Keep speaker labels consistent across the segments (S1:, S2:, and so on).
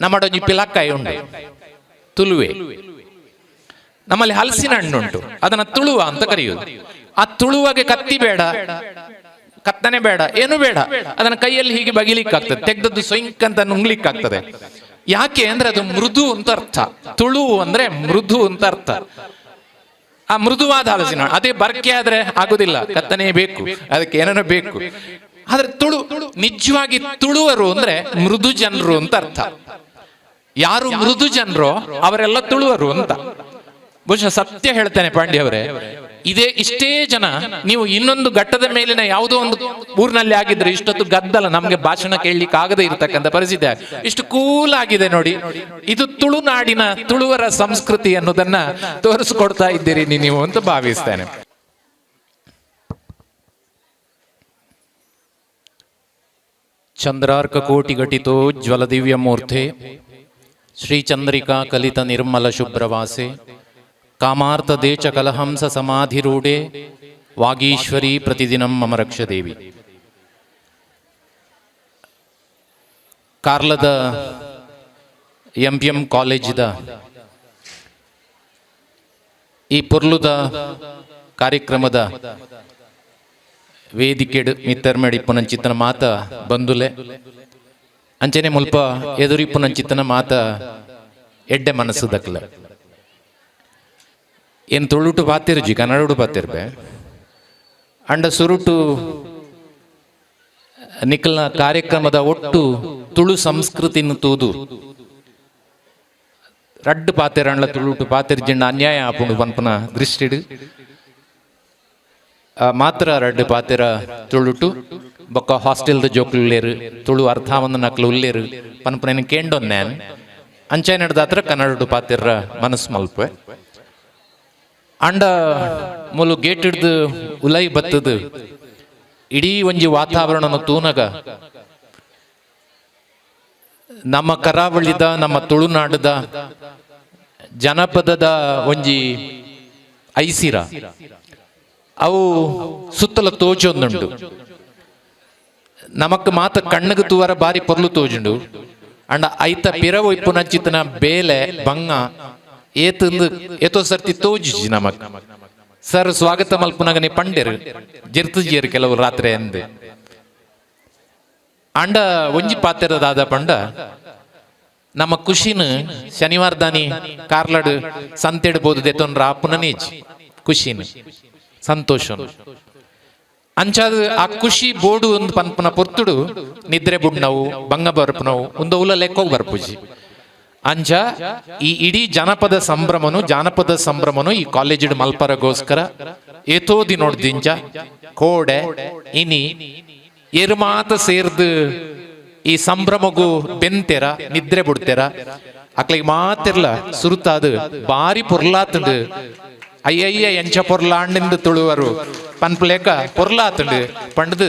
S1: ನಮ್ಮಡೊಂಜಿ ಪಿಲಕ್ಕಾಯಿ ಉಂಟು. ತುಳುವೆ ನಮ್ಮಲ್ಲಿ ಹಲಸಿನ ಹಣ್ಣುಂಟು. ಅದನ್ನ ತುಳುವ ಅಂತ ಕರೆಯುವುದು. ಆ ತುಳುವಗೆ ಕತ್ತಿ ಬೇಡ. ಕತ್ತನೆ ಬೇಡ. ಏನು ಬೇಡ? ಅದನ್ನ ಕೈಯಲ್ಲಿ ಹೀಗೆ ಬಗಿಲಿಕ್ಕಾಗ್ತದೆ. ತೆಗ್ದದ್ದು ಸೊಂಕ್ ಅಂತ ನುಂಗ್ಲಿಕ್ಕಾಗ್ತದೆ. ಯಾಕೆ ಅಂದ್ರೆ ಅದು ಮೃದು ಅಂತ ಅರ್ಥ. ತುಳು ಅಂದ್ರೆ ಮೃದು ಅಂತ ಅರ್ಥ. ಆ ಮೃದುವಾದ ಹಲಸಿನ ಅದೇ ಬರ್ಕೆ ಆದ್ರೆ ಆಗುದಿಲ್ಲ. ಕತ್ತನೆ ಬೇಕು. ಅದಕ್ಕೆ ಏನೇನೋ ಬೇಕು? ಆದ್ರೆ ತುಳು, ನಿಜವಾಗಿ ತುಳುವರು ಅಂದ್ರೆ ಮೃದು ಜನರು ಅಂತ ಅರ್ಥ. ಯಾರು ಮೃದು ಜನರು ಅವರೆಲ್ಲ ತುಳುವರು ಅಂತ. ಬಹುಶಃ ಸತ್ಯ ಹೇಳ್ತೇನೆ ಪಾಂಡ್ಯ ಅವರೇ ಇದೇ ಇಷ್ಟೇ ಜನ ನೀವು ಇನ್ನೊಂದು ಘಟ್ಟದ ಮೇಲಿನ ಯಾವುದೋ ಒಂದು ಊರಿನಲ್ಲಿ ಆಗಿದ್ರೆ ಇಷ್ಟೊತ್ತು ಗದ್ದಲ ನಮ್ಗೆ ಭಾಷಣ ಕೇಳಲಿಕ್ಕೆ ಆಗದೆ ಇರತಕ್ಕಂಥ ಪರಿಸ್ಥಿತಿ ಇಷ್ಟು ಕೂಲ್ ಆಗಿದೆ ನೋಡಿ. ಇದು ತುಳುನಾಡಿನ ತುಳುವರ ಸಂಸ್ಕೃತಿ ಅನ್ನೋದನ್ನ ತೋರಿಸ್ಕೊಡ್ತಾ ಇದ್ದೀರಿ ನೀವು ಅಂತ ಭಾವಿಸ್ತೇನೆ. ಚಂದ್ರಾರ್ಕ ಕೋಟಿ ಘಟಿತೋ ಜ್ವಲ ದಿವ್ಯ ಮೂರ್ತೆ ಶ್ರೀಚಂದ್ರಿಕಾ ಕಲಿತ ನಿರ್ಮಲ ಶುಭ್ರವಾಸೆ. ಕಾಮಾರ್ಥ ದೇಚ ಕಲಹಂಸ ಸಮಾಧಿರೂಢೆ. ವಾಗೀಶ್ವರಿ ಪ್ರತಿದಿನಂ ಮಮ ರಕ್ಷ ದೇವಿ ಕಾರ್ಲದ ಎಂ ಪಿ ಎಂ ಕಾಲೇಜಿದ ಈ ಪುರ್ಲುದ ಕಾರ್ಯಕ್ರಮದ ವೇದಿಕೆಡ್ ಮಿತ್ತರ್ಮೆಡಿಪ್ಪುನಂಚಿತ್ತನ ಮಾತ ಬಂದುಲೆ. ಅಂಚನೆ ಮುಲ್ಪ ಎದುರಿಪ್ಪುನಂಚಿತ್ತನ ಮಾತ ಎಡ್ಡೆ ಮನಸ್ಸು ದಕ್ಲೆ. ಏನ್ ತುಳುಟು ಪಾತೆರ್ಜಿ ಕನ್ನಡಡು ಬಾತಿರ್ಬೆ ಅಂಡ ಸುರುಟು ನಿಖಲ್ನ ಕಾರ್ಯಕ್ರಮದ ಒಟ್ಟು ತುಳು ಸಂಸ್ಕೃತಿನ ತೂದು. ರಡ್ಡು ಪಾತೆರಂಡ್ಲ ತುಳುಟು ಪಾತೆರ್ಜಿಂಡ ಅನ್ಯಾಯ ಆಪುಂಡು ಪನ್ಪನ ದೃಷ್ಟಿಡು. ಮಾತ್ರ ರಡ್ಡು ಪಾತೆರ ತುಳುಟು. ಬೊಕ್ಕ ಹಾಸ್ಟೆಲ್ದ ಜೋಕ್ಲುಲ್ಲೇರು ತುಳು ಅರ್ಥಾವಂದ ನಕ್ಲು ಉಲ್ಲೇರು ಪನ್ಪನ ಕೇಂಡೊನ್ ನ್ಯಾನ್. ಅಂಚೆ ನಡೆದಾತ್ರ ಕನ್ನಡ ಪಾತಿರ ಮನಸ್ಸು ಮಲ್ಪೆ ಅಂಡ ಮುಲು ಗೇಟ್ ಹಿಡ್ದು ಉಲೈ ಬತ್ತದ. ಇಡೀ ಒಂಜಿ ವಾತಾವರಣನ ತೂನಗ. ನಮ್ಮ ಕರಾವಳಿದ, ನಮ್ಮ ತುಳುನಾಡದ, ಜನಪದದ ಒಂಜಿ ಐಸಿರ. ಅವು ಸುತ್ತಲ ತೋಜೊಂದುಂಡು ನಮಕ್ ಮಾತ ಕಣ್ಣಗ ತೂವರ ಬಾರಿ ಪೊರ್ಲು ತೋಜುಂಡು. ಅಂಡ ಐತ ಪಿರವು ಇಪ್ಪುನಂಚಿತನ ಬೇಲೆ ಬಂಗ ಏತಂದು ಏತೋ ಸರ್ತಿ ತೋಜಿಜಿ ನಮಕ್. ಸರ್, ಸ್ವಾಗತ ಮಲ್ಪುನಗನೆ ಪಂಡೆರು ಜೆರ್ತುಜಿಯರು ಕೆಲವು ರಾತ್ರಿ ಎಂದೆ ಅಂಡ ಒಂಜಿ ಪಾತೆರದಾದ ಪಂಡ, ನಮ್ಮ ಖುಷಿನ ಶನಿವಾರ ದಾನಿ ಕಾರ್ಲಡ್ ಸಂತೆಡ್ಬೋದು ಆ ಆಪುನನೇಜ್ ಖುಷಿನ. ಸಂತೋಷ. ಅಂಚಾದ ಆ ಖುಷಿ ಬೋಡು ಒಂದು ಪನ್ಪನ ಪೊರ್ತುಡು, ನಿದ್ರೆ ಬುಡ್ನವು ಭಂಗ ಬರ್ಪನವು ಒಂದು ಉಲ ಲೆಕ್ಕ ಬರ್ಪುಜಿ. ಅಂಚ, ಈ ಇಡೀ ಜನಪದ ಸಂಭ್ರಮನು, ಜಾನಪದ ಸಂಭ್ರಮನು ಈ ಕಾಲೇಜಿಡ್ ಮಲ್ಪರಗೋಸ್ಕರ, ಏತೋದಿ ನೋಡ್ದಿಂಜ ಕೋಡೆ, ಇನಿ ಎರುಮಾತ ಸೇರ್ದು ಈ ಸಂಭ್ರಮಗೂ ಬೆಂತೆರ, ನಿದ್ರೆ ಬಿಡ್ತೆರ. ಅಕ್ಲಿಗೆ ಮಾತಿರ್ಲ ಸುರುತಾದ ಬಾರಿ ಪೊರ್ಲಾತುಂಡು ಎಂಚ ಪೊರ್ಲಾಂಡಿಂದ ತುಳುವರು. ಪನ್ಪಲೇಕ ಪೊರ್ಲಾತುಂಡು. ಪಂಡದು,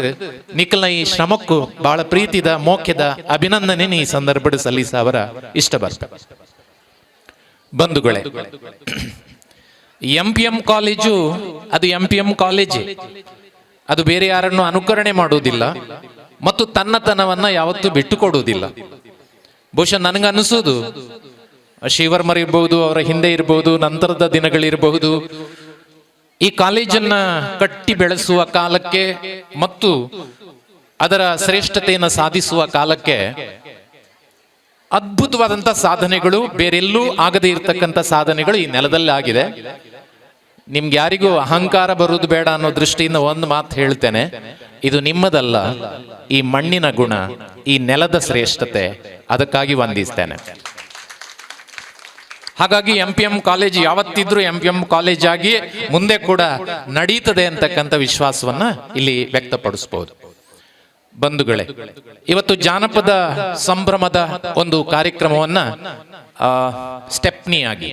S1: ನಿಖಲ್ನ ಈ ಶ್ರಮಕ್ಕೂ ಬಹಳ ಪ್ರೀತಿದ, ಮೋಖ್ಯದ ಅಭಿನಂದನೆ ಈ ಸಂದರ್ಭದ ಸಲ್ಲಿಸವರ ಇಷ್ಟ ಬರ್ತ ಬಂಧುಗಳೇ, ಎಂ ಪಿ ಎಂ ಕಾಲೇಜು, ಅದು ಎಂ ಪಿ ಎಂ ಕಾಲೇಜೇ. ಅದು ಬೇರೆ ಯಾರನ್ನು ಅನುಕರಣೆ ಮಾಡುವುದಿಲ್ಲ ಮತ್ತು ತನ್ನತನವನ್ನ ಯಾವತ್ತೂ ಬಿಟ್ಟುಕೊಡುವುದಿಲ್ಲ. ಬಹುಶಃ ನನಗನ್ನಿಸೋದು ಶಿವರ್ಮರ್ ಇರಬಹುದು ಅವರ ಹಿಂದೆ ಇರಬಹುದು ನಂತರದ ದಿನಗಳಿರಬಹುದು. ಈ ಕಾಲೇಜನ್ನ ಕಟ್ಟಿ ಬೆಳೆಸುವ ಕಾಲಕ್ಕೆ ಮತ್ತು ಅದರ ಶ್ರೇಷ್ಠತೆಯನ್ನು ಸಾಧಿಸುವ ಕಾಲಕ್ಕೆ ಅದ್ಭುತವಾದಂತ ಸಾಧನೆಗಳು ಬೇರೆಲ್ಲೂ ಆಗದೇ ಇರತಕ್ಕಂಥ ಸಾಧನೆಗಳು ಈ ನೆಲದಲ್ಲಿ ಆಗಿದೆ. ನಿಮ್ಗೆ ಯಾರಿಗೂ ಅಹಂಕಾರ ಬರುವುದು ಬೇಡ ಅನ್ನೋ ದೃಷ್ಟಿಯಿಂದ ಒಂದು ಮಾತು ಹೇಳ್ತೇನೆ. ಇದು ನಿಮ್ಮದಲ್ಲ, ಈ ಮಣ್ಣಿನ ಗುಣ, ಈ ನೆಲದ ಶ್ರೇಷ್ಠತೆ. ಅದಕ್ಕಾಗಿ ವಂದಿಸ್ತೇನೆ. ಹಾಗಾಗಿ ಎಂ ಪಿ ಎಂ ಕಾಲೇಜ್ ಯಾವತ್ತಿದ್ರೂ ಎಂ ಪಿ ಎಂ ಕಾಲೇಜ್ ಆಗಿ ಮುಂದೆ ಕೂಡ ನಡೀತದೆ ಅಂತಕ್ಕಂಥ ವಿಶ್ವಾಸವನ್ನ ಇಲ್ಲಿ ವ್ಯಕ್ತಪಡಿಸಬಹುದು ಬಂಧುಗಳೇ, ಇವತ್ತು ಜಾನಪದ ಸಂಭ್ರಮದ ಒಂದು ಕಾರ್ಯಕ್ರಮವನ್ನ ಸ್ಟೆಪ್ನಿ ಸ್ಟೆಪ್ನಿಯಾಗಿ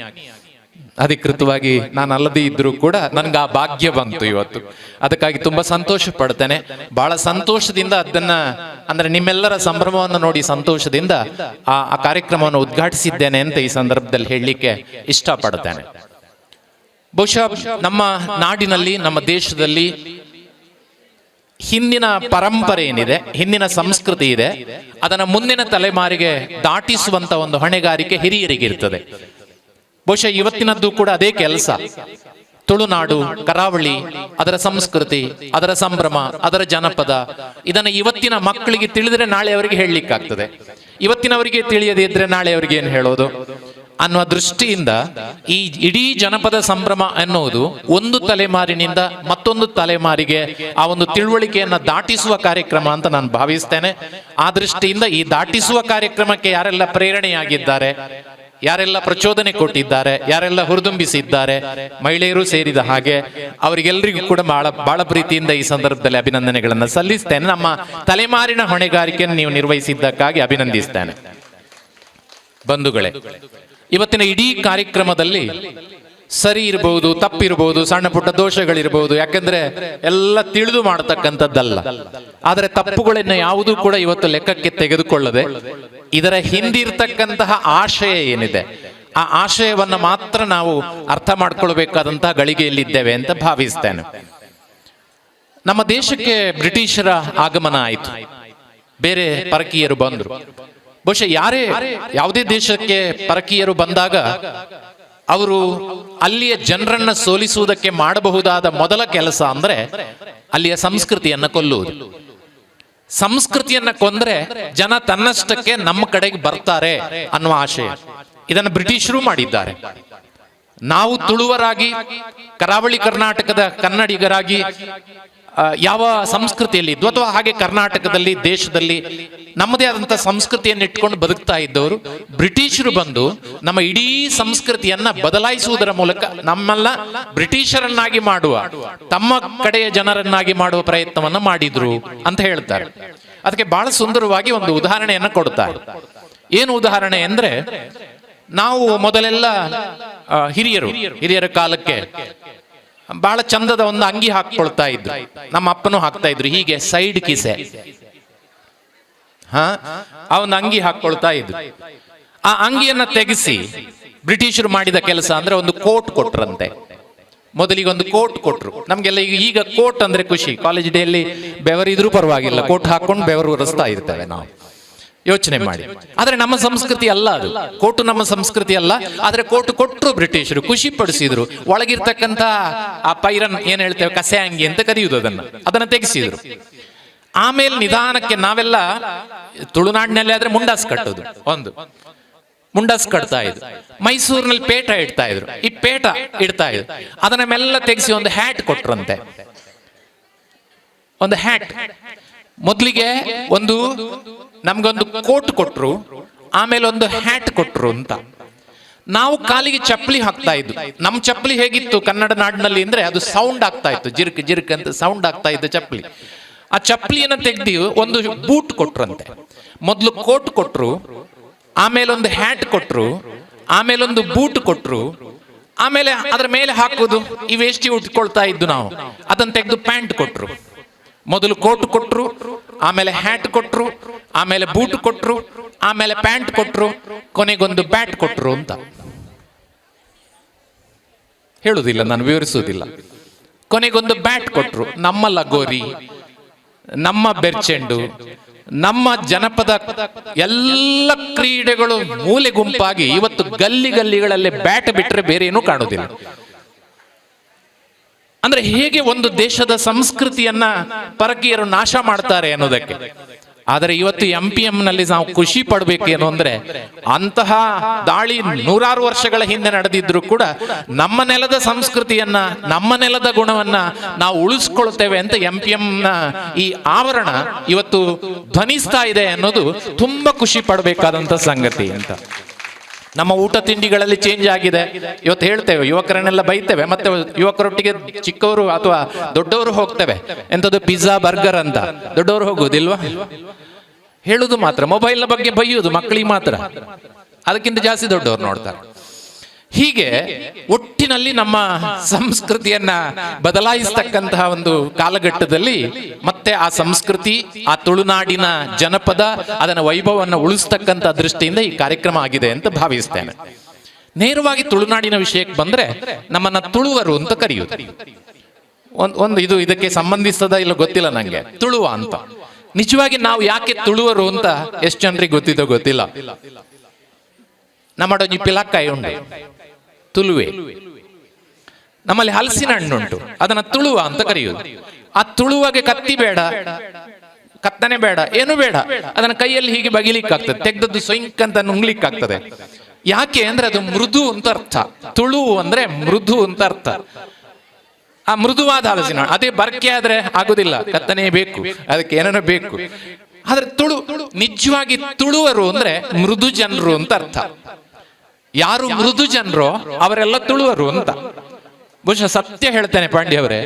S1: ಅಧಿಕೃತವಾಗಿ ನಾನು ಅಲ್ಲದೇ ಇದ್ರೂ ಕೂಡ ನನ್ಗೆ ಆ ಭಾಗ್ಯ ಬಂತು ಇವತ್ತು. ಅದಕ್ಕಾಗಿ ತುಂಬಾ ಸಂತೋಷ ಪಡ್ತೇನೆ ಬಹಳ ಸಂತೋಷದಿಂದ ಅದನ್ನ, ಅಂದ್ರೆ ನಿಮ್ಮೆಲ್ಲರ ಸಂಭ್ರಮವನ್ನು ನೋಡಿ ಸಂತೋಷದಿಂದ ಆ ಆ ಕಾರ್ಯಕ್ರಮವನ್ನು ಉದ್ಘಾಟಿಸಿದ್ದೇನೆ ಅಂತ ಈ ಸಂದರ್ಭದಲ್ಲಿ ಹೇಳಲಿಕ್ಕೆ ಇಷ್ಟಪಡ್ತೇನೆ. ಬಹುಶಃ ನಮ್ಮ ನಾಡಿನಲ್ಲಿ, ನಮ್ಮ ದೇಶದಲ್ಲಿ ಹಿಂದಿನ ಪರಂಪರೆ ಏನಿದೆ, ಹಿಂದಿನ ಸಂಸ್ಕೃತಿ ಇದೆ, ಅದನ್ನ ಮುಂದಿನ ತಲೆಮಾರಿಗೆ ದಾಟಿಸುವಂತ ಒಂದು ಹೊಣೆಗಾರಿಕೆ ಹಿರಿಯರಿಗಿರ್ತದೆ ಬಹುಶಃ ಇವತ್ತಿನದ್ದು ಕೂಡ ಅದೇ ಕೆಲಸ. ತುಳುನಾಡು, ಕರಾವಳಿ, ಅದರ ಸಂಸ್ಕೃತಿ, ಅದರ ಸಂಭ್ರಮ, ಅದರ ಜನಪದ, ಇದನ್ನ ಇವತ್ತಿನ ಮಕ್ಕಳಿಗೆ ತಿಳಿದ್ರೆ ನಾಳೆ ಅವರಿಗೆ ಹೇಳಲಿಕ್ಕಾಗ್ತದೆ. ಇವತ್ತಿನವರಿಗೆ ತಿಳಿಯದೇ ಇದ್ರೆ ನಾಳೆ ಅವರಿಗೆ ಏನು ಹೇಳೋದು? ಅನ್ನುವ ದೃಷ್ಟಿಯಿಂದ ಈ ಇಡೀ ಜನಪದ ಸಂಭ್ರಮ ಎನ್ನುವುದು ಒಂದು ತಲೆಮಾರಿನಿಂದ ಮತ್ತೊಂದು ತಲೆಮಾರಿಗೆ ಆ ಒಂದು ತಿಳುವಳಿಕೆಯನ್ನ ದಾಟಿಸುವ ಕಾರ್ಯಕ್ರಮ ಅಂತ ನಾನು ಭಾವಿಸ್ತೇನೆ. ಆ ದೃಷ್ಟಿಯಿಂದ ಈ ದಾಟಿಸುವ ಕಾರ್ಯಕ್ರಮಕ್ಕೆ ಯಾರೆಲ್ಲ ಪ್ರೇರಣೆಯಾಗಿದ್ದಾರೆ? ಯಾರೆಲ್ಲ ಪ್ರಚೋದನೆ ಕೊಟ್ಟಿದ್ದಾರೆ, ಯಾರೆಲ್ಲ ಹುರಿದುಂಬಿಸಿದ್ದಾರೆ, ಮಹಿಳೆಯರು ಸೇರಿದ ಹಾಗೆ ಅವರಿಗೆಲ್ಲರಿಗೂ ಕೂಡ ಬಹಳ ಬಹಳ ಪ್ರೀತಿಯಿಂದ ಈ ಸಂದರ್ಭದಲ್ಲಿ ಅಭಿನಂದನೆಗಳನ್ನು ಸಲ್ಲಿಸ್ತೇನೆ. ನಮ್ಮ ತಲೆಮಾರಿನ ಹೊಣೆಗಾರಿಕೆಯನ್ನು ನೀವು ನಿರ್ವಹಿಸಿದ್ದಕ್ಕಾಗಿ ಅಭಿನಂದಿಸ್ತೇನೆ. ಬಂಧುಗಳೇ, ಇವತ್ತಿನ ಇಡೀ ಕಾರ್ಯಕ್ರಮದಲ್ಲಿ ಸರಿ ಇರಬಹುದು ತಪ್ಪಿರಬಹುದು ಸಣ್ಣ ಪುಟ್ಟ ದೋಷಗಳಿರಬಹುದು ಯಾಕಂದ್ರೆ ಎಲ್ಲ ತಿಳಿದು ಮಾಡತಕ್ಕಂಥದ್ದಲ್ಲ. ಆದರೆ ತಪ್ಪುಗಳನ್ನು ಯಾವುದೂ ಕೂಡ ಇವತ್ತು ಲೆಕ್ಕಕ್ಕೆ ತೆಗೆದುಕೊಳ್ಳದೆ, ಇದರ ಹಿಂದಿರ್ತಕ್ಕಂತಹ ಆಶಯ ಏನಿದೆ, ಆ ಆಶಯವನ್ನ ಮಾತ್ರ ನಾವು ಅರ್ಥ ಮಾಡ್ಕೊಳ್ಬೇಕಾದಂತಹ ಗಳಿಗೆಯಲ್ಲಿದ್ದೇವೆ ಅಂತ ಭಾವಿಸ್ತೇನೆ. ನಮ್ಮ ದೇಶಕ್ಕೆ ಬ್ರಿಟಿಷರ ಆಗಮನ ಆಯಿತು. ಬೇರೆ ಪರಕೀಯರು ಬಂದರು. ಬಹುಶಃ ಯಾರೇ ಯಾವುದೇ ದೇಶಕ್ಕೆ ಪರಕೀಯರು ಬಂದಾಗ ಅವರು ಅಲ್ಲಿಯ ಜನರನ್ನ ಸೋಲಿಸುವುದಕ್ಕೆ ಮಾಡಬಹುದಾದ ಮೊದಲ ಕೆಲಸ ಅಂದ್ರೆ ಅಲ್ಲಿಯ ಸಂಸ್ಕೃತಿಯನ್ನ ಕೊಲ್ಲುವುದು. ಸಂಸ್ಕೃತಿಯನ್ನ ಕೊಂದ್ರೆ ಜನ ತನ್ನಷ್ಟಕ್ಕೆ ನಮ್ಮ ಕಡೆಗೆ ಬರ್ತಾರೆ ಅನ್ನುವ ಆಶಯ. ಇದನ್ನು ಬ್ರಿಟಿಷರು ಮಾಡಿದ್ದಾರೆ. ನಾವು ತುಳುವರಾಗಿ ಕರಾವಳಿ ಕರ್ನಾಟಕದ ಕನ್ನಡಿಗರಾಗಿ ಯಾವ ಸಂಸ್ಕೃತಿಯಲ್ಲಿ ಇದ್ದು ಅಥವಾ ಹಾಗೆ ಕರ್ನಾಟಕದಲ್ಲಿ, ದೇಶದಲ್ಲಿ ನಮ್ಮದೇ ಆದಂತಹ ಸಂಸ್ಕೃತಿಯನ್ನು ಇಟ್ಕೊಂಡು ಬದುಕ್ತಾ ಇದ್ದವರು, ಬ್ರಿಟಿಷರು ಬಂದು ನಮ್ಮ ಇಡೀ ಸಂಸ್ಕೃತಿಯನ್ನ ಬದಲಾಯಿಸುವುದರ ಮೂಲಕ ನಮ್ಮೆಲ್ಲ ಬ್ರಿಟಿಷರನ್ನಾಗಿ ಮಾಡುವ, ತಮ್ಮ ಕಡೆಯ ಜನರನ್ನಾಗಿ ಮಾಡುವ ಪ್ರಯತ್ನವನ್ನ ಮಾಡಿದ್ರು ಅಂತ ಹೇಳ್ತಾರೆ. ಅದಕ್ಕೆ ಬಹಳ ಸುಂದರವಾಗಿ ಒಂದು ಉದಾಹರಣೆಯನ್ನ ಕೊಡ್ತಾರೆ. ಏನು ಉದಾಹರಣೆ ಅಂದ್ರೆ, ನಾವು ಮೊದಲೆಲ್ಲ ಹಿರಿಯರು, ಹಿರಿಯರ ಕಾಲಕ್ಕೆ ಬಹಳ ಚಂದದ ಒಂದು ಅಂಗಿ ಹಾಕೊಳ್ತಾ ಇದ್ರು. ನಮ್ಮ ಅಪ್ಪನೂ ಹಾಕ್ತಾ ಇದ್ರು. ಹೀಗೆ ಸೈಡ್ ಕಿಸೆ. ಹ? ಅವನ ಅಂಗಿ ಹಾಕೊಳ್ತಾ ಇದ್ರು. ಆ ಅಂಗಿಯನ್ನ ತೆಗೆಸಿ ಬ್ರಿಟಿಷರು ಮಾಡಿದ ಕೆಲಸ ಅಂದ್ರೆ ಒಂದು ಕೋಟ್ ಕೊಟ್ರಂತೆ. ಮೊದಲಿಗೆ ಒಂದು ಕೋಟ್ ಕೊಟ್ರು. ನಮ್ಗೆಲ್ಲ ಈಗ ಈಗ ಕೋಟ್ ಅಂದ್ರೆ ಖುಷಿ. ಕಾಲೇಜ್ ಡೇಯಲ್ಲಿ ಬೆವರಿದ್ರೂ ಪರವಾಗಿಲ್ಲ. ಕೋಟ್ ಹಾಕೊಂಡು ಬೆವರು ಉರಿಸ್ತಾ ಇರ್ತೇವೆ ನಾವು. ಯೋಚನೆ ಮಾಡಿ. ಆದರೆ ನಮ್ಮ ಸಂಸ್ಕೃತಿ ಅಲ್ಲ ಅದು. ಕೋಟು ನಮ್ಮ ಸಂಸ್ಕೃತಿ ಅಲ್ಲ. ಆದರೆ ಕೋಟು ಕೊಟ್ಟರು ಬ್ರಿಟಿಷರು ಖುಷಿ ಪಡಿಸಿದ್ರು ಒಳಗಿರ್ತಕ್ಕಂಥ ಆ ಪೈರನ್ ಏನ್ ಹೇಳ್ತೇವೆ? ಕಸೆ ಅಂಗಿ ಅಂತ ಕರೆಯುವುದು ಅದನ್ನ. ಅದನ್ನ ತೆಗೆಸಿದ್ರು. ಆಮೇಲೆ ನಿಧಾನಕ್ಕೆ ನಾವೆಲ್ಲ ತುಳುನಾಡಿನಲ್ಲಿ ಆದ್ರೆ ಮುಂಡಾಸ್ ಕಟ್ಟೋದು. ಒಂದು. ಮುಂಡಾಸ್ ಕಟ್ತಾ ಇದ್ರು. ಮೈಸೂರಿನಲ್ಲಿ ಪೇಟ ಇಡ್ತಾ ಇದ್ರು. ಈ ಪೇಟ ಇಡ್ತಾ ಇದ್ರು. ಅದನ್ನ ಮೆಲ್ಲ ತೆಗೆಸಿ ಒಂದು ಹ್ಯಾಟ್ ಕೊಟ್ರಂತೆ. ಒಂದು ಹ್ಯಾಟ್ ಮೊದಲಿಗೆ ಒಂದು ನಮ್ಗೊಂದು ಕೋಟ್ ಕೊಟ್ರು, ಆಮೇಲೆ ಒಂದು ಹ್ಯಾಟ್ ಕೊಟ್ರು ಅಂತ. ನಾವು ಕಾಲಿಗೆ ಚಪ್ಪಲಿ ಹಾಕ್ತಾ ಇದ್ವಿ. ನಮ್ಮ ಚಪ್ಪಲಿ ಹೇಗಿತ್ತು ಕನ್ನಡ ನಾಡಿನಲ್ಲಿ ಅಂದ್ರೆ ಅದು ಸೌಂಡ್ ಆಗ್ತಾ ಇತ್ತು. ಜಿರ್ಕ್ ಜಿರ್ಕ್ ಅಂತ ಸೌಂಡ್ ಆಗ್ತಾ ಇದ್ದ ಚಪ್ಪಲಿ. ಆ ಚಪ್ಪಲಿಯನ್ನು ತೆಗ್ದು ಒಂದು ಬೂಟ್ ಕೊಟ್ರಂತೆ. ಮೊದಲು ಕೋಟ್ ಕೊಟ್ರು, ಆಮೇಲೆ ಒಂದು ಹ್ಯಾಟ್ ಕೊಟ್ರು, ಆಮೇಲೆ ಒಂದು ಬೂಟ್ ಕೊಟ್ರು, ಆಮೇಲೆ ಅದ್ರ ಮೇಲೆ ಹಾಕೋದು ಈ ವೇಷ್ಟಿ ಉಟ್ಕೊಳ್ತಾ ಇದ್ದು ನಾವು. ಅದನ್ನ ತೆಗೆದು ಪ್ಯಾಂಟ್ ಕೊಟ್ರು. ಮೊದಲು ಕೋಟ್ ಕೊಟ್ರು, ಆಮೇಲೆ ಹ್ಯಾಟ್ ಕೊಟ್ರು, ಆಮೇಲೆ ಬೂಟ್ ಕೊಟ್ರು, ಆಮೇಲೆ ಪ್ಯಾಂಟ್ ಕೊಟ್ರು, ಕೊನೆಗೊಂದು ಬ್ಯಾಟ್ ಕೊಟ್ರು ಅಂತ. ಹೇಳುವುದಿಲ್ಲ ನಾನು ವಿವರಿಸುವುದಿಲ್ಲ. ಕೊನೆಗೊಂದು ಬ್ಯಾಟ್ ಕೊಟ್ರು, ನಮ್ಮ ಲಗೋರಿ, ನಮ್ಮ ಬೆರ್ಚೆಂಡು, ನಮ್ಮ ಜನಪದ ಎಲ್ಲ ಕ್ರೀಡೆಗಳು ಮೂಲೆ ಗುಂಪಾಗಿ ಇವತ್ತು ಗಲ್ಲಿ ಗಲ್ಲಿಗಳಲ್ಲಿ ಬ್ಯಾಟ್ ಬಿಟ್ಟರೆ ಬೇರೆ ಏನೂ ಕಾಣುವುದಿಲ್ಲ. ಅಂದ್ರೆ ಹೇಗೆ ಒಂದು ದೇಶದ ಸಂಸ್ಕೃತಿಯನ್ನ ಪರಕೀಯರು ನಾಶ ಮಾಡ್ತಾರೆ ಅನ್ನೋದಕ್ಕೆ. ಆದರೆ ಇವತ್ತು ಎಂ ಪಿ ಎಂ ನಲ್ಲಿ ನಾವು ಖುಷಿ ಪಡಬೇಕೇನು ಅಂದ್ರೆ ಅಂತಹ ದಾಳಿ ನೂರಾರು ವರ್ಷಗಳ ಹಿಂದೆ ನಡೆದಿದ್ರು ಕೂಡ ನಮ್ಮ ನೆಲದ ಸಂಸ್ಕೃತಿಯನ್ನ, ನಮ್ಮ ನೆಲದ ಗುಣವನ್ನ ನಾವು ಉಳಿಸ್ಕೊಳ್ತೇವೆ ಅಂತ ಎಂ ಪಿ ಎಂ ಈ ಆವರಣ ಇವತ್ತು ಧ್ವನಿಸ್ತಾ ಇದೆ ಅನ್ನೋದು ತುಂಬಾ ಖುಷಿ ಪಡಬೇಕಾದಂತ ಸಂಗತಿ ಅಂತ. ನಮ್ಮ ಊಟ ತಿಂಡಿಗಳಲ್ಲಿ ಚೇಂಜ್ ಆಗಿದೆ. ಇವತ್ತು ಹೇಳ್ತೇವೆ, ಯುವಕರನ್ನೆಲ್ಲ ಬೈತೇವೆ, ಮತ್ತೆ ಯುವಕರೊಟ್ಟಿಗೆ ಚಿಕ್ಕವರು ಅಥವಾ ದೊಡ್ಡವರು ಹೋಗ್ತೇವೆ. ಎಂಥದ್ದು ಪಿಜ್ಜಾ ಬರ್ಗರ್ ಅಂತ. ದೊಡ್ಡವರು ಹೋಗುವುದಿಲ್ವಾ? ಹೇಳುದು ಮಾತ್ರ ಮೊಬೈಲ್ನ ಬಗ್ಗೆ ಬೈಯುವುದು ಮಕ್ಕಳಿಗೆ ಮಾತ್ರ. ಅದಕ್ಕಿಂತ ಜಾಸ್ತಿ ದೊಡ್ಡವರು ನೋಡ್ತಾರೆ. ಹೀಗೆ ಒಟ್ಟಿನಲ್ಲಿ ನಮ್ಮ ಸಂಸ್ಕೃತಿಯನ್ನ ಬದಲಾಯಿಸ್ತಕ್ಕಂತಹ ಒಂದು ಕಾಲಘಟ್ಟದಲ್ಲಿ ಮತ್ತೆ ಆ ಸಂಸ್ಕೃತಿ, ಆ ತುಳುನಾಡಿನ ಜನಪದ, ಅದನ್ನ ವೈಭವವನ್ನು ಉಳಿಸ್ತಕ್ಕಂಥ ದೃಷ್ಟಿಯಿಂದ ಈ ಕಾರ್ಯಕ್ರಮ ಆಗಿದೆ ಅಂತ ಭಾವಿಸ್ತೇನೆ. ನೇರವಾಗಿ ತುಳುನಾಡಿನ ವಿಷಯಕ್ಕೆ ಬಂದ್ರೆ ನಮ್ಮನ್ನ ತುಳುವರು ಅಂತ ಕರೆಯುವುದು ಒಂದ್, ಒಂದು ಇದು ಇದಕ್ಕೆ ಸಂಬಂಧಿಸದ ಇಲ್ಲ ಗೊತ್ತಿಲ್ಲ ನಂಗೆ. ತುಳುವ ಅಂತ. ನಿಜವಾಗಿ ನಾವು ಯಾಕೆ ತುಳುವರು ಅಂತ ಎಷ್ಟು ಜನರಿಗೆ ಗೊತ್ತಿದ್ದೋ ಗೊತ್ತಿಲ್ಲ. ನಮ್ಮಡೊಂಜಿ ಪಿಲಕ್ಕಾಯಿ ಉಂಟು. ತುಳುವೆ ನಮ್ಮಲ್ಲಿ ಹಲಸಿನ ಹಣ್ಣು ಉಂಟು ಅದನ್ನ ತುಳುವ ಅಂತ ಕರೆಯುವುದು. ಆ ತುಳುವಗೆ ಕತ್ತಿ ಬೇಡ, ಕತ್ತನೆ ಬೇಡ, ಏನು ಬೇಡ. ಅದನ್ನ ಕೈಯಲ್ಲಿ ಹೀಗೆ ಬಗಿಲಿಕ್ಕಾಗ್ತದೆ. ತೆಗ್ದದ್ದು ಸೊಂಕ್ ಅಂತ ನುಂಗ್ಲಿಕ್ಕಾಗ್ತದೆ. ಯಾಕೆ ಅಂದ್ರೆ ಅದು ಮೃದು ಅಂತ ಅರ್ಥ. ತುಳು ಅಂದ್ರೆ ಮೃದು ಅಂತ ಅರ್ಥ. ಆ ಮೃದುವಾದ ಹಲಸಿನ. ಅದೇ ಬರ್ಕೆ ಆದ್ರೆ ಆಗುದಿಲ್ಲ. ಕತ್ತನೆ ಬೇಕು. ಅದಕ್ಕೆ ಏನೇನೋ ಬೇಕು. ಆದ್ರೆ ತುಳು, ನಿಜವಾಗಿ ತುಳುವರು ಅಂದ್ರೆ ಮೃದು ಜನರು ಅಂತ ಅರ್ಥ. ಯಾರು ಮೃದು ಜನರು ಅವರೆಲ್ಲ ತುಳುವರು ಅಂತ. ಬಹುಶಃ ಸತ್ಯ ಹೇಳ್ತೇನೆ ಪಾಂಡ್ಯ ಅವರೇ.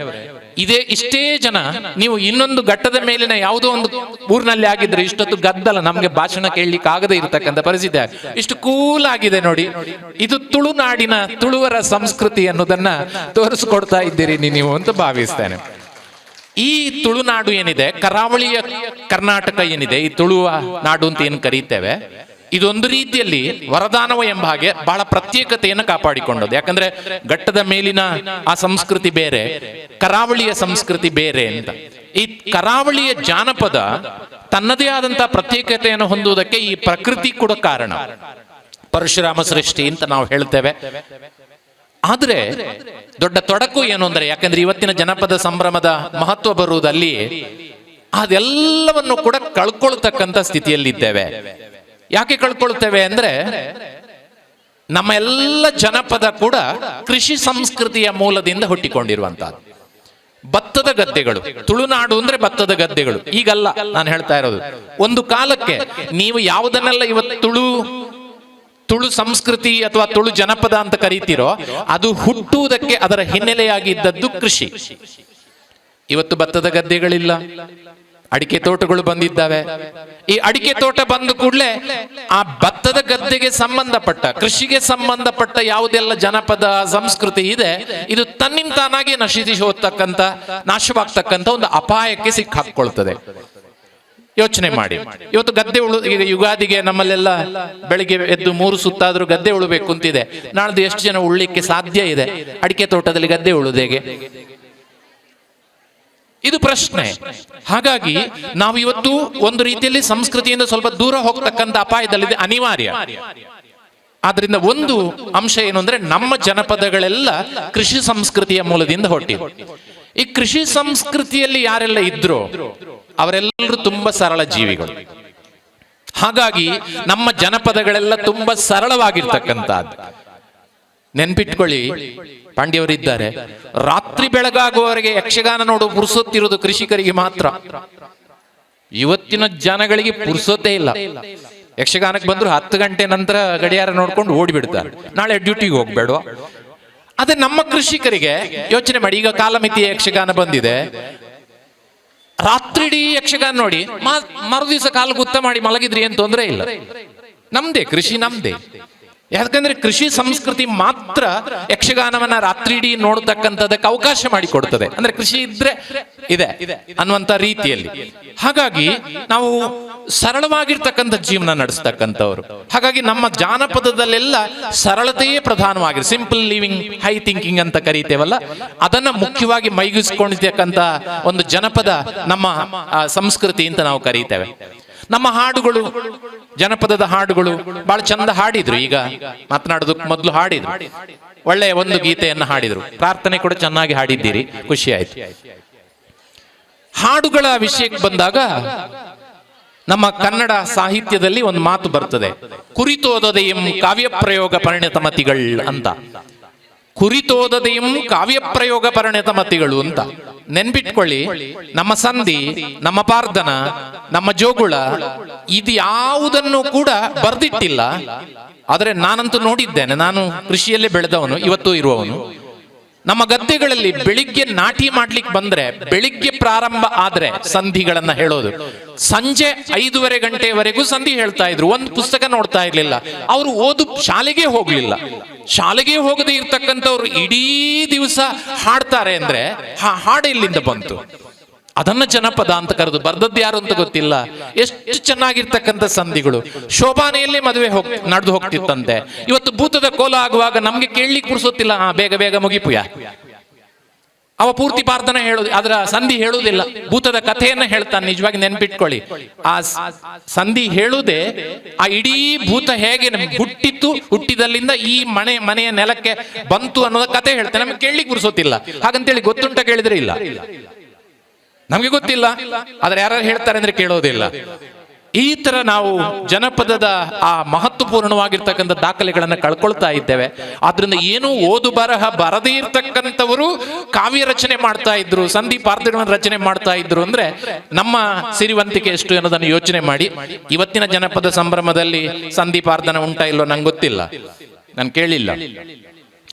S1: ಇದೇ ಇಷ್ಟೇ ಜನ ನೀವು ಇನ್ನೊಂದು ಘಟ್ಟದ ಮೇಲಿನ ಯಾವುದೋ ಒಂದು ಊರಿನಲ್ಲಿ ಆಗಿದ್ರೆ ಇಷ್ಟೊತ್ತು ಗದ್ದಲ ನಮ್ಗೆ ಭಾಷಣ ಕೇಳಲಿಕ್ಕೆ ಆಗದೆ ಇರತಕ್ಕಂಥ ಪರಿಸ್ಥಿತಿ ಇಷ್ಟು ಕೂಲ್ ಆಗಿದೆ ನೋಡಿ. ಇದು ತುಳುನಾಡಿನ ತುಳುವರ ಸಂಸ್ಕೃತಿ ಅನ್ನೋದನ್ನ ತೋರಿಸ್ಕೊಡ್ತಾ ಇದ್ದೀರಿ ನೀವು ಅಂತ ಭಾವಿಸ್ತೇನೆ. ಈ ತುಳುನಾಡು ಏನಿದೆ? ಕರಾವಳಿಯ ಕರ್ನಾಟಕ ಏನಿದೆ? ಈ ತುಳುವ ನಾಡು ಅಂತ ಏನು ಕರೀತೇವೆ? ಇದೊಂದು ರೀತಿಯಲ್ಲಿ ವರದಾನವ ಎಂಬ ಹಾಗೆ ಬಹಳ ಪ್ರತ್ಯೇಕತೆಯನ್ನು ಕಾಪಾಡಿಕೊಂಡದ್ದು. ಯಾಕಂದ್ರೆ ಘಟ್ಟದ ಮೇಲಿನ ಆ ಸಂಸ್ಕೃತಿ ಬೇರೆ, ಕರಾವಳಿಯ ಸಂಸ್ಕೃತಿ ಬೇರೆ ಅಂತ. ಈ ಕರಾವಳಿಯ ಜಾನಪದ ತನ್ನದೇ ಆದಂತಹ ಪ್ರತ್ಯೇಕತೆಯನ್ನು ಹೊಂದುವುದಕ್ಕೆ ಈ ಪ್ರಕೃತಿ ಕೂಡ ಕಾರಣ. ಪರಶುರಾಮ ಸೃಷ್ಟಿ ಅಂತ ನಾವು ಹೇಳ್ತೇವೆ. ಆದ್ರೆ ದೊಡ್ಡ ತೊಡಕು ಏನು ಅಂದ್ರೆ, ಯಾಕಂದ್ರೆ ಇವತ್ತಿನ ಜನಪದ ಸಂಭ್ರಮದ ಮಹತ್ವ ಬರುವುದಲ್ಲಿ ಅದೆಲ್ಲವನ್ನು ಕೂಡ ಕಳ್ಕೊಳ್ತಕ್ಕಂಥ ಸ್ಥಿತಿಯಲ್ಲಿದ್ದೇವೆ. ಯಾಕೆ ಕಳ್ಕೊಳ್ತೇವೆ ಅಂದ್ರೆ ನಮ್ಮ ಎಲ್ಲ ಜನಪದ ಕೂಡ ಕೃಷಿ ಸಂಸ್ಕೃತಿಯ ಮೂಲದಿಂದ ಹುಟ್ಟಿಕೊಂಡಿರುವಂತಹದ್ದು ಭತ್ತದ ಗದ್ದೆಗಳು, ತುಳುನಾಡು ಅಂದ್ರೆ ಭತ್ತದ ಗದ್ದೆಗಳು, ಈಗಲ್ಲ ನಾನು ಹೇಳ್ತಾ ಇರೋದು. ಒಂದು ಕಾಲಕ್ಕೆ ನೀವು ಯಾವುದನ್ನೆಲ್ಲ ಇವತ್ತು ತುಳು ತುಳು ಸಂಸ್ಕೃತಿ ಅಥವಾ ತುಳು ಜನಪದ ಅಂತ ಕರೀತಿರೋ, ಅದು ಹುಟ್ಟುವುದಕ್ಕೆ ಅದರ ಹಿನ್ನೆಲೆಯಾಗಿ ಇದ್ದದ್ದು ಕೃಷಿ. ಇವತ್ತು ಭತ್ತದ ಗದ್ದೆಗಳಿಲ್ಲ. ಅಡಿಕೆ ತೋಟಗಳು ಬಂದಿದ್ದಾವೆ. ಈ ಅಡಿಕೆ ತೋಟ ಬಂದ ಕೂಡಲೇ ಆ ಭತ್ತದ ಗದ್ದೆಗೆ ಸಂಬಂಧಪಟ್ಟ, ಕೃಷಿಗೆ ಸಂಬಂಧಪಟ್ಟ ಯಾವುದೆಲ್ಲ ಜನಪದ ಸಂಸ್ಕೃತಿ ಇದೆ, ಇದು ತನ್ನಿಂತಾನಾಗಿ ನಶಿಸಿ ಹೋಗ್ತಕ್ಕಂಥ ನಾಶವಾಗ್ತಕ್ಕಂಥ ಒಂದು ಅಪಾಯಕ್ಕೆ ಸಿಕ್ಕಾಕೊಳ್ತದೆ ಯೋಚನೆ ಮಾಡಿ. ಇವತ್ತು ಗದ್ದೆ ಉಳು, ಈಗ ಯುಗಾದಿಗೆ ನಮ್ಮಲ್ಲೆಲ್ಲ ಬೆಳಿಗ್ಗೆ ಎದ್ದು ಮೂರು ಸುತ್ತಾದ್ರೂ ಗದ್ದೆ ಉಳಬೇಕು ಅಂತಿದೆ. ನಾಳ್ದು ಎಷ್ಟು ಜನ ಉಳ್ಳಿಕ್ಕೆ ಸಾಧ್ಯ ಇದೆ? ಅಡಿಕೆ ತೋಟದಲ್ಲಿ ಗದ್ದೆ ಉಳುದು ಹೇಗೆ? ಇದು ಪ್ರಶ್ನೆ. ಹಾಗಾಗಿ ನಾವು ಇವತ್ತು ಒಂದು ರೀತಿಯಲ್ಲಿ ಸಂಸ್ಕೃತಿಯಿಂದ ಸ್ವಲ್ಪ ದೂರ ಹೋಗ್ತಕ್ಕಂಥ ಅಪಾಯದಲ್ಲಿದೆ ಅನಿವಾರ್ಯ. ಆದ್ರಿಂದ ಒಂದು ಅಂಶ ಏನು ಅಂದ್ರೆ ನಮ್ಮ ಜನಪದಗಳೆಲ್ಲ ಕೃಷಿ ಸಂಸ್ಕೃತಿಯ ಮೂಲದಿಂದ ಹೊಟ್ಟಿವೆ ಈ ಕೃಷಿ ಸಂಸ್ಕೃತಿಯಲ್ಲಿ ಯಾರೆಲ್ಲ ಇದ್ರು ಅವರೆಲ್ಲರೂ ತುಂಬಾ ಸರಳ ಜೀವಿಗಳು. ಹಾಗಾಗಿ ನಮ್ಮ ಜನಪದಗಳೆಲ್ಲ ತುಂಬಾ ಸರಳವಾಗಿರ್ತಕ್ಕಂಥದ್ದು. ನೆನ್ಪಿಟ್ಕೊಳ್ಳಿ. ಪಾಂಡ್ಯವರಿದ್ದಾರೆ. ರಾತ್ರಿ ಬೆಳಗಾಗುವವರೆಗೆ ಯಕ್ಷಗಾನ ನೋಡು, ಪುರುಸೊತ್ತಿರುವುದು ಕೃಷಿಕರಿಗೆ ಮಾತ್ರ. ಇವತ್ತಿನ ಜನಗಳಿಗೆ ಪುರ್ಸೊತ್ತೇ ಇಲ್ಲ. ಯಕ್ಷಗಾನಕ್ಕೆ ಬಂದ್ರು ಹತ್ತು ಗಂಟೆ ನಂತರ ಗಡಿಯಾರ ನೋಡ್ಕೊಂಡು ಓಡಿಬಿಡ್ತಾರೆ. ನಾಳೆ ಡ್ಯೂಟಿಗೆ ಹೋಗ್ಬೇಡ ಅದೇ ನಮ್ಮ ಕೃಷಿಕರಿಗೆ ಯೋಚನೆ ಮಾಡಿ, ಈಗ ಕಾಲಮಿತಿಯ ಯಕ್ಷಗಾನ ಬಂದಿದೆ. ರಾತ್ರಿಡೀ ಯಕ್ಷಗಾನ ನೋಡಿ ಮರುದಿವಸ ಕಾಲು ಗುತ್ತ ಮಾಡಿ ಮಲಗಿದ್ರಿ ಏನ್ ತೊಂದರೆ ಇಲ್ಲ. ನಮ್ದೇ ಕೃಷಿ ನಮ್ದೇ. ಯಾಕಂದ್ರೆ ಕೃಷಿ ಸಂಸ್ಕೃತಿ ಮಾತ್ರ ಯಕ್ಷಗಾನವನ್ನ ರಾತ್ರಿಡೀ ನೋಡತಕ್ಕಂಥದಕ್ಕೆ ಅವಕಾಶ ಮಾಡಿಕೊಡ್ತದೆ. ಅಂದ್ರೆ ಕೃಷಿ ಇದ್ರೆ ಇದೆ ಅನ್ನುವಂತ ರೀತಿಯಲ್ಲಿ. ಹಾಗಾಗಿ ನಾವು ಸರಳವಾಗಿರ್ತಕ್ಕಂಥ ಜೀವನ ನಡೆಸ್ತಕ್ಕಂಥವ್ರು. ಹಾಗಾಗಿ ನಮ್ಮ ಜಾನಪದದಲ್ಲೆಲ್ಲ ಸರಳತೆಯೇ ಪ್ರಧಾನವಾಗಿದೆ ಸಿಂಪಲ್ ಲಿವಿಂಗ್ ಹೈ ಥಿಂಕಿಂಗ್ ಅಂತ ಕರೀತೇವಲ್ಲ. ಅದನ್ನ ಮುಖ್ಯವಾಗಿ ಮೈಗೂಡಿಸ್ಕೊಂಡಿರ್ತಕ್ಕಂಥ ಒಂದು ಜನಪದ ನಮ್ಮ ಸಂಸ್ಕೃತಿ ಅಂತ ನಾವು ಕರೀತೇವೆ. ನಮ್ಮ ಹಾಡುಗಳು, ಜನಪದದ ಹಾಡುಗಳು ಬಹಳ ಚಂದ ಹಾಡಿದ್ರು ಈಗ. ಮಾತನಾಡೋದಕ್ಕೆ ಮೊದಲು ಹಾಡಿದ್ರು. ಒಳ್ಳೆಯ ಒಂದು ಗೀತೆಯನ್ನು ಹಾಡಿದ್ರು. ಪ್ರಾರ್ಥನೆ ಕೂಡ ಚೆನ್ನಾಗಿ ಹಾಡಿದ್ದೀರಿ. ಖುಷಿ ಆಯ್ತು. ಹಾಡುಗಳ ವಿಷಯಕ್ಕೆ ಬಂದಾಗ ನಮ್ಮ ಕನ್ನಡ ಸಾಹಿತ್ಯದಲ್ಲಿ ಒಂದು ಮಾತು ಬರ್ತದೆ. ಕುರಿತೋದದೆಯಂ ಕಾವ್ಯ ಪ್ರಯೋಗ ಪರಿಣಿತ ಮತಿಗಳ್ ಅಂತ. ಕುರಿತೋದದೆಯಂ ಕಾವ್ಯ ಪ್ರಯೋಗ ಪರಿಣಿತ ಮತಿಗಳು ಅಂತ. ನೆನ್ಪಿಟ್ಕೊಳ್ಳಿ ನಮ್ಮ ಸಂಧಿ ನಮ್ಮ ಪಾರ್ಧನ ನಮ್ಮ ಜೋಗುಳ ಇದು ಯಾವುದನ್ನು ಕೂಡ ಬರ್ದಿಟ್ಟಿಲ್ಲ. ಆದರೆ ನಾನಂತೂ ನೋಡಿದ್ದೇನೆ ನಾನು ಕೃಷಿಯಲ್ಲೇ ಬೆಳೆದವನು ಇವತ್ತು ಇರುವವನು. ನಮ್ಮ ಗದ್ದೆಗಳಲ್ಲಿ ಬೆಳಿಗ್ಗೆ ನಾಟಿ ಮಾಡ್ಲಿಕ್ಕೆ ಬಂದ್ರೆ, ಬೆಳಿಗ್ಗೆ ಪ್ರಾರಂಭ ಆದ್ರೆ ಸಂಧಿಗಳನ್ನ ಹೇಳೋದು. ಸಂಜೆ ಐದೂವರೆ ಗಂಟೆವರೆಗೂ ಸಂಧಿ ಹೇಳ್ತಾ ಇದ್ರು. ಒಂದು ಪುಸ್ತಕ ನೋಡ್ತಾ ಇರ್ಲಿಲ್ಲ. ಅವರು ಓದು ಶಾಲೆಗೆ ಹೋಗ್ಲಿಲ್ಲ. ಶಾಲೆಗೆ ಹೋಗದೆ ಇರ್ತಕ್ಕಂಥವ್ರು ಇಡೀ ದಿವಸ ಹಾಡ್ತಾರೆ ಅಂದ್ರೆ ಹಾ ಹಾಡು ಇಲ್ಲಿಂದ ಬಂತು? ಅದನ್ನ ಜನಪದ ಅಂತ ಕರೆದು ಬರ್ದದ್ದು ಯಾರು ಅಂತ ಗೊತ್ತಿಲ್ಲ. ಎಷ್ಟು ಚೆನ್ನಾಗಿರ್ತಕ್ಕಂಥ ಸಂಧಿಗಳು. ಶೋಭಾನೆಯಲ್ಲಿ ಮದುವೆ ಹೋಗ್ ನಡೆದು ಹೋಗ್ತಿತ್ತಂತೆ. ಇವತ್ತು ಭೂತದ ಕೋಲ ಆಗುವಾಗ ನಮ್ಗೆ ಕೇಳಲಿಕ್ಕೆ ಕುರ್ಸೋತಿಲ್ಲ ಹಾ ಬೇಗ ಬೇಗ ಮುಗಿಪುಯ. ಅವ ಪೂರ್ತಿ ಪ್ರಾರ್ಥನೆ ಹೇಳುದು, ಅದರ ಸಂಧಿ ಹೇಳುವುದಿಲ್ಲ. ಭೂತದ ಕಥೆಯನ್ನ ಹೇಳ್ತಾನೆ, ನಿಜವಾಗಿ ನೆನ್ಪಿಟ್ಕೊಳ್ಳಿ. ಆ ಸಂಧಿ ಹೇಳುವುದೇ ಆ ಇಡೀ ಭೂತ ಹೇಗೆ ಹುಟ್ಟಿತ್ತು, ಹುಟ್ಟಿದಲ್ಲಿಂದ ಈ ಮನೆ, ಮನೆಯ ನೆಲಕ್ಕೆ ಬಂತು ಅನ್ನೋದ ಕಥೆ ಹೇಳ್ತಾನೆ. ನಮ್ಗೆ ಕೇಳಲಿಕ್ಕೆ ಹಾಗಂತ ಹಾಗಂತೇಳಿ ಗೊತ್ತುಂಟ ಕೇಳಿದ್ರೆ ಇಲ್ಲ. ನಮ್ಗೆ ಗೊತ್ತಿಲ್ಲ, ಆದ್ರೆ ಯಾರು ಹೇಳ್ತಾರೆ ಅಂದ್ರೆ ಕೇಳೋದಿಲ್ಲ. ಈ ತರ ನಾವು ಜನಪದದ ಆ ಮಹತ್ವಪೂರ್ಣವಾಗಿರ್ತಕ್ಕಂಥ ದಾಖಲೆಗಳನ್ನು ಕಳ್ಕೊಳ್ತಾ ಇದ್ದೇವೆ. ಆದ್ರಿಂದ ಏನು ಓದು ಬರಹ ಬರದೇ ಇರ್ತಕ್ಕಂಥವರು ಕಾವ್ಯ ರಚನೆ ಮಾಡ್ತಾ ಇದ್ರು ಸಂಧಿಪಾರ್ಥಗಳನ್ನ ರಚನೆ ಮಾಡ್ತಾ ಇದ್ರು ಅಂದ್ರೆ ನಮ್ಮ ಸಿರಿವಂತಿಕೆ ಎಷ್ಟು ಅನ್ನೋದನ್ನು ಯೋಚನೆ ಮಾಡಿ. ಇವತ್ತಿನ ಜನಪದ ಸಂಭ್ರಮದಲ್ಲಿ ಸಂಧಿಪಾರ್ಧನ ಉಂಟಾ ಇಲ್ಲೋ ನಂಗೆ ಗೊತ್ತಿಲ್ಲ. ನಾನು ಕೇಳಿಲ್ಲ.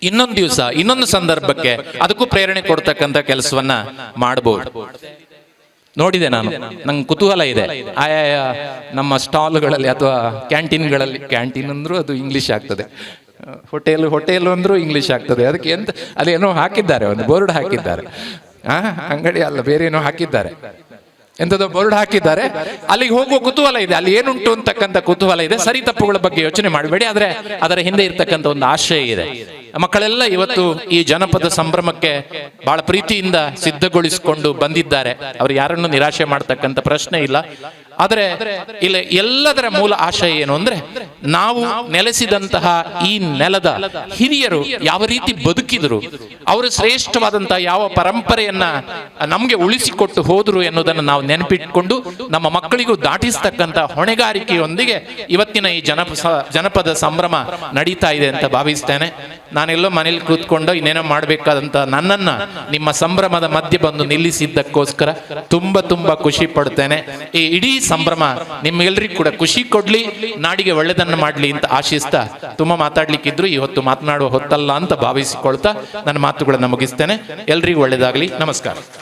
S1: ಇನ್ನೊಂದು ದಿವಸ, ಇನ್ನೊಂದು ಸಂದರ್ಭಕ್ಕೆ ಅದಕ್ಕೂ ಪ್ರೇರಣೆ ಕೊಡ್ತಕ್ಕಂಥ ಕೆಲಸವನ್ನ ಮಾಡಬಹುದು ನೋಡಿದೆ ನಾನು, ನಂಗೆ ಕುತೂಹಲ ಇದೆ. ಆಯಾಯ ನಮ್ಮ ಸ್ಟಾಲ್ಗಳಲ್ಲಿ ಅಥವಾ ಕ್ಯಾಂಟೀನ್ಗಳಲ್ಲಿ, ಕ್ಯಾಂಟೀನ್ ಅಂದ್ರೂ ಅದು ಇಂಗ್ಲಿಷ್ ಆಗ್ತದೆ. ಹೋಟೆಲ್ ಹೋಟೆಲ್ ಅಂದ್ರೂ ಇಂಗ್ಲಿಷ್ ಆಗ್ತದೆ. ಅದಕ್ಕೆ ಎಂತ, ಅಲ್ಲಿ ಏನೋ ಹಾಕಿದ್ದಾರೆ, ಒಂದು ಬೋರ್ಡ್ ಹಾಕಿದ್ದಾರೆ. ಆ, ಅಂಗಡಿ ಅಲ್ಲ, ಬೇರೆ ಏನೋ ಹಾಕಿದ್ದಾರೆ. ಎಂಥದೋ ಬೋರ್ಡ್ ಹಾಕಿದ್ದಾರೆ. ಅಲ್ಲಿಗೆ ಹೋಗುವ ಕುತೂಹಲ ಇದೆ. ಅಲ್ಲಿ ಏನುಂಟು ಅಂತಕ್ಕಂಥ ಕುತೂಹಲ ಇದೆ. ಸರಿ ತಪ್ಪುಗಳ ಬಗ್ಗೆ ಯೋಚನೆ ಮಾಡಬೇಡಿ. ಆದ್ರೆ ಅದರ ಹಿಂದೆ ಇರ್ತಕ್ಕಂಥ ಒಂದು ಆಶಯ ಇದೆ. ಮಕ್ಕಳೆಲ್ಲ ಇವತ್ತು ಈ ಜನಪದ ಸಂಭ್ರಮಕ್ಕೆ ಬಹಳ ಪ್ರೀತಿಯಿಂದ ಸಿದ್ಧಗೊಳಿಸಿಕೊಂಡು ಬಂದಿದ್ದಾರೆ. ಅವರು ಯಾರನ್ನು ನಿರಾಶೆ ಮಾಡ್ತಕ್ಕಂಥ ಪ್ರಶ್ನೆ ಇಲ್ಲ. ಆದರೆ ಇಲ್ಲಿ ಎಲ್ಲದರ ಮೂಲ ಆಶಯ ಏನು ಅಂದ್ರೆ ನಾವು ನೆಲೆಸಿದಂತಹ ಈ ನೆಲದ ಹಿರಿಯರು ಯಾವ ರೀತಿ ಬದುಕಿದ್ರು, ಅವರು ಶ್ರೇಷ್ಠವಾದಂತಹ ಯಾವ ಪರಂಪರೆಯನ್ನ ನಮಗೆ ಉಳಿಸಿಕೊಟ್ಟು ಹೋದ್ರು ಎನ್ನುವುದನ್ನು ನಾವು ನೆನಪಿಟ್ಕೊಂಡು ನಮ್ಮ ಮಕ್ಕಳಿಗೂ ದಾಟಿಸ್ತಕ್ಕಂತಹ ಹೊಣೆಗಾರಿಕೆಯೊಂದಿಗೆ ಇವತ್ತಿನ ಈ ಜನಪ ಜನಪದ ಸಂಭ್ರಮ ನಡೀತಾ ಇದೆ ಅಂತ ಭಾವಿಸ್ತೇನೆ. ನಾನೆಲ್ಲೋ ಮನೇಲಿ ಕೂತ್ಕೊಂಡು ಇನ್ನೇನೋ ಮಾಡಬೇಕಾದಂತ ನನ್ನನ್ನ ನಿಮ್ಮ ಸಂಭ್ರಮದ ಮಧ್ಯೆ ಬಂದು ನಿಲ್ಲಿಸಿದ್ದಕ್ಕೋಸ್ಕರ ತುಂಬಾ ತುಂಬಾ ಖುಷಿ ಪಡ್ತೇನೆ. ಈ ಇಡೀ ಸಂಭ್ರಮ. ನಿಮ್ಮೆಲ್ಲರಿಗೂ ಕೂಡ ಖುಷಿ ಕೊಡ್ಲಿ, ನಾಡಿಗೆ ಒಳ್ಳೆದನ್ನ ಮಾಡ್ಲಿ ಅಂತ ಆಶಿಸ್ತಾ ತುಂಬಾ ಮಾತಾಡ್ಲಿಕ್ಕಿದ್ರು, ಇವತ್ತು ಮಾತನಾಡುವ ಹೊತ್ತಲ್ಲ ಅಂತ ಭಾವಿಸಿಕೊಳ್ತಾ ನನ್ನ ಮಾತುಗಳನ್ನು ಮುಗಿಸ್ತೇನೆ. ಎಲ್ರಿಗೂ ಒಳ್ಳೇದಾಗ್ಲಿ. ನಮಸ್ಕಾರ.